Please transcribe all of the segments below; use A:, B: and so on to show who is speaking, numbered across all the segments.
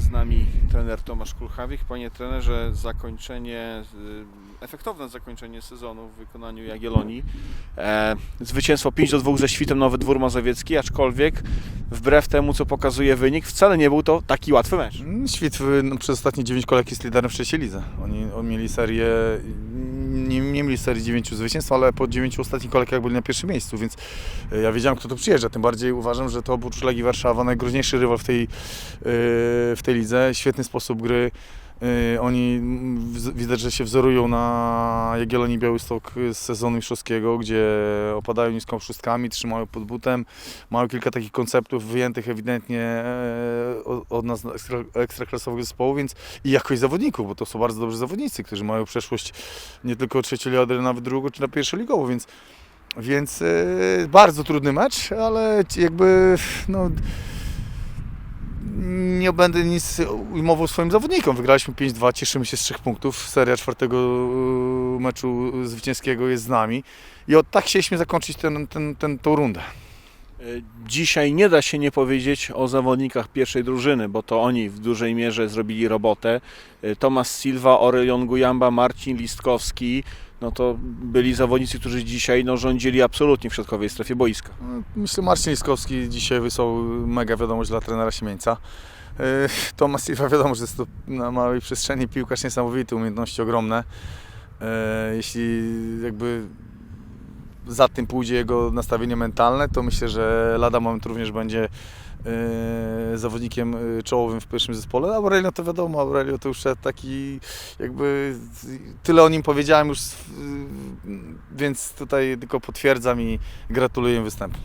A: z nami trener Tomasz Kulchawik. Panie trenerze, zakończenie, y, efektowne zakończenie sezonu w wykonaniu Jagiellonii. E, zwycięstwo 5 do 2 ze świtem Nowy Dwór Mazowiecki, aczkolwiek wbrew temu, co pokazuje wynik, wcale nie był to taki łatwy mecz.
B: Mm, Świt no, przez ostatnie 9 kolejek jest liderem w trzeciej lidze. Oni, oni mieli serię, nie, nie mieli serii 9 zwycięstw, ale po 9 ostatnich kolejkach byli na pierwszym miejscu, więc y, ja wiedziałem, kto tu przyjeżdża. Tym bardziej uważam, że to oprócz Legii Warszawa najgroźniejszy rywal w tej, y, w tej lidze. Świetny sposób gry. Y, Oni widać, że się wzorują na Jagiellonii Białystok z sezonu mistrzowskiego, gdzie opadają niską szóstkami, trzymają pod butem. Mają kilka takich konceptów wyjętych ewidentnie e, od- nas ekstra, ekstraklasowych zespołów, więc i jakość zawodników, bo to są bardzo dobrzy zawodnicy, którzy mają przeszłość nie tylko trzecioligowy, ale nawet drugą czy na pierwszoligową, więc więc e, bardzo trudny mecz, ale jakby no, nie będę nic ujmował swoim zawodnikom. Wygraliśmy 5-2, cieszymy się z trzech punktów. Seria czwartego e, meczu zwycięskiego jest z nami. I od tak chcieliśmy zakończyć ten, ten, ten, tą rundę.
A: E, Dzisiaj nie da się nie powiedzieć o zawodnikach pierwszej drużyny, bo to oni w dużej mierze zrobili robotę. E, Tomas Silva, Aurelion Gujamba, Marcin Listkowski, no to byli zawodnicy, którzy dzisiaj no, rządzili absolutnie w środkowej strefie boiska.
B: Myślę, Marcin Liskowski dzisiaj wysłał mega wiadomość dla trenera Siemieńca. Yy, Tomas Silva wiadomo, że jest to na małej przestrzeni piłkarz niesamowity, umiejętności ogromne. Yy, Jeśli jakby za tym pójdzie jego nastawienie mentalne, to myślę, że lada moment również będzie zawodnikiem yy, czołowym w pierwszym zespole. Aurelio to wiadomo, Aurelio to już taki jakby tyle o nim powiedziałem już, więc tutaj tylko potwierdzam i gratuluję występu.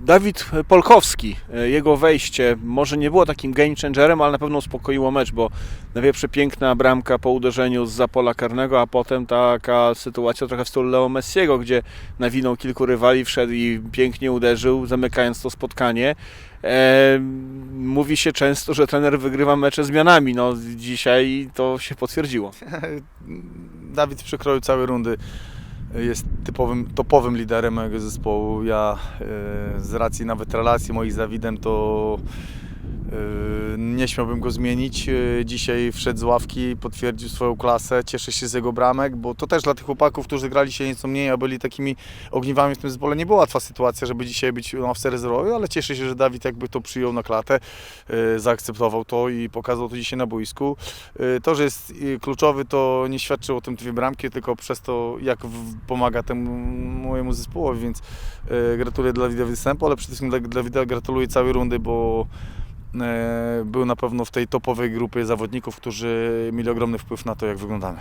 A: Dawid Polkowski, e, jego wejście może nie było takim game changerem, ale na pewno uspokoiło mecz, bo na przepiękna bramka po uderzeniu z pola karnego, a potem taka sytuacja trochę w stylu Leo Messiego, gdzie nawinął kilku rywali, wszedł i pięknie uderzył, zamykając to spotkanie. E, mówi się często, że trener wygrywa mecze zmianami. No, dzisiaj to się potwierdziło.
B: Dawid przekroił całe rundy. Jest typowym, topowym liderem mojego zespołu. Ja e, z racji nawet relacji moich z Dawidem to nie śmiałbym go zmienić. E, Dzisiaj wszedł z ławki, potwierdził swoją klasę. Cieszę się z jego bramek, bo to też dla tych chłopaków, którzy grali się nieco mniej, a byli takimi ogniwami w tym zespole, nie była łatwa sytuacja, żeby dzisiaj być na ławce rezerwowej, ale cieszę się, że Dawid jakby to przyjął na klatę, e, zaakceptował to i pokazał to dzisiaj na boisku. To, że jest kluczowy, to nie świadczy o tym dwie bramki, tylko przez to, jak pomaga temu mojemu zespołowi, więc gratuluję Dawida występu, ale przede wszystkim dla Dawida gratuluję całej rundy, bo był na pewno w tej topowej grupie zawodników, którzy mieli ogromny wpływ na to, jak wyglądamy.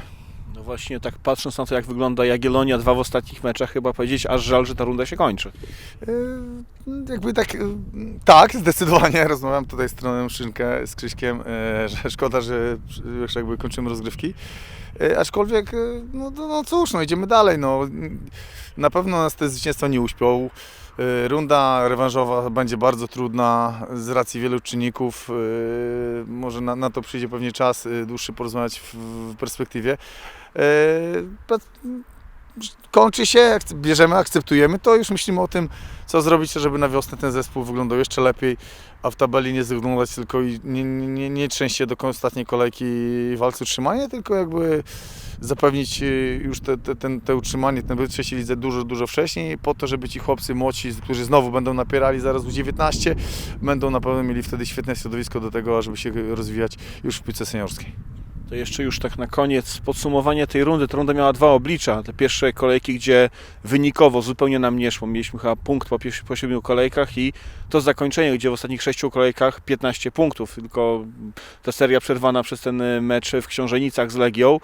A: No właśnie tak patrząc na to, jak wygląda Jagiellonia dwa w ostatnich meczach, chyba powiedzieć aż żal, że ta runda się kończy.
B: Y, Jakby tak, y, tak, zdecydowanie. Rozmawiam tutaj z trenerem Szynkę, z Krzyśkiem, że szkoda, że już jakby kończymy rozgrywki. Aczkolwiek, no, no, no cóż, no idziemy dalej. No. Na pewno nas te zwycięstwa nie uśpią. Y, Runda rewanżowa będzie bardzo trudna z racji wielu czynników. Y, Może na, na to przyjdzie pewnie czas y, dłuższy porozmawiać w, w perspektywie. Kończy się, bierzemy, akceptujemy to, już myślimy o tym, co zrobić, żeby na wiosnę ten zespół wyglądał jeszcze lepiej, a w tabeli nie zaglądać tylko i nie, nie, nie, trzęść się do ostatniej kolejki w walce utrzymania, tylko jakby zapewnić y, już te, te, ten, te utrzymanie, ten byt trzeciej lidze dużo, dużo wcześniej, po to, żeby ci chłopcy młodsi, którzy znowu będą napierali zaraz U19, będą na pewno mieli wtedy świetne środowisko do tego, żeby się rozwijać już w piłce seniorskiej.
A: To jeszcze już tak na koniec podsumowanie tej rundy. Ta runda miała dwa oblicza. Te pierwsze kolejki, gdzie wynikowo zupełnie nam nie szło. Mieliśmy chyba punkt po, po siedmiu kolejkach i to zakończenie, gdzie w ostatnich sześciu kolejkach 15 punktów. Tylko ta seria przerwana przez ten mecz w Książenicach z Legią.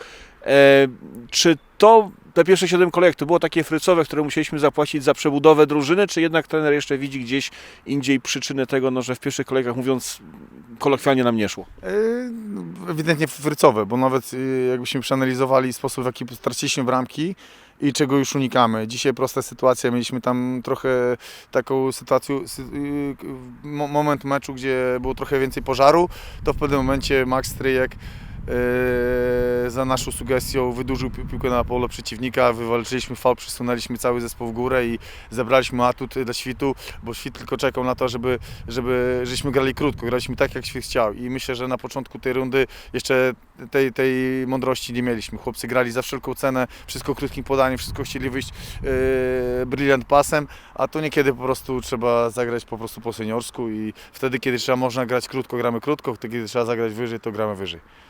A: E, czy to, te pierwsze siedem kolejek, to było takie frycowe, które musieliśmy zapłacić za przebudowę drużyny, czy jednak trener jeszcze widzi gdzieś indziej przyczyny tego, no, że w pierwszych kolejkach, mówiąc kolokwialnie, nam nie szło?
B: Yy, Ewidentnie frycowe, bo nawet yy, jakbyśmy przeanalizowali sposób, w jaki straciliśmy bramki i czego już unikamy. Dzisiaj prosta sytuacja, mieliśmy tam trochę taką sytuację, sy- mo- moment meczu, gdzie było trochę więcej pożaru, to w pewnym momencie Max Stryjek e, za naszą sugestią wydłużył pi- piłkę na pole przeciwnika, wywalczyliśmy fal, przesunęliśmy cały zespół w górę i zebraliśmy atut dla świtu, bo świt tylko czekał na to, żeby, żeby żeśmy grali krótko, graliśmy tak jak świt chciał i myślę, że na początku tej rundy jeszcze tej, tej mądrości nie mieliśmy. Chłopcy grali za wszelką cenę, wszystko krótkim podaniem, wszystko chcieli wyjść e, brilliant pasem, a tu niekiedy po prostu trzeba zagrać po prostu po seniorsku i wtedy, kiedy trzeba można grać krótko, gramy krótko, wtedy, kiedy trzeba zagrać wyżej, to gramy wyżej.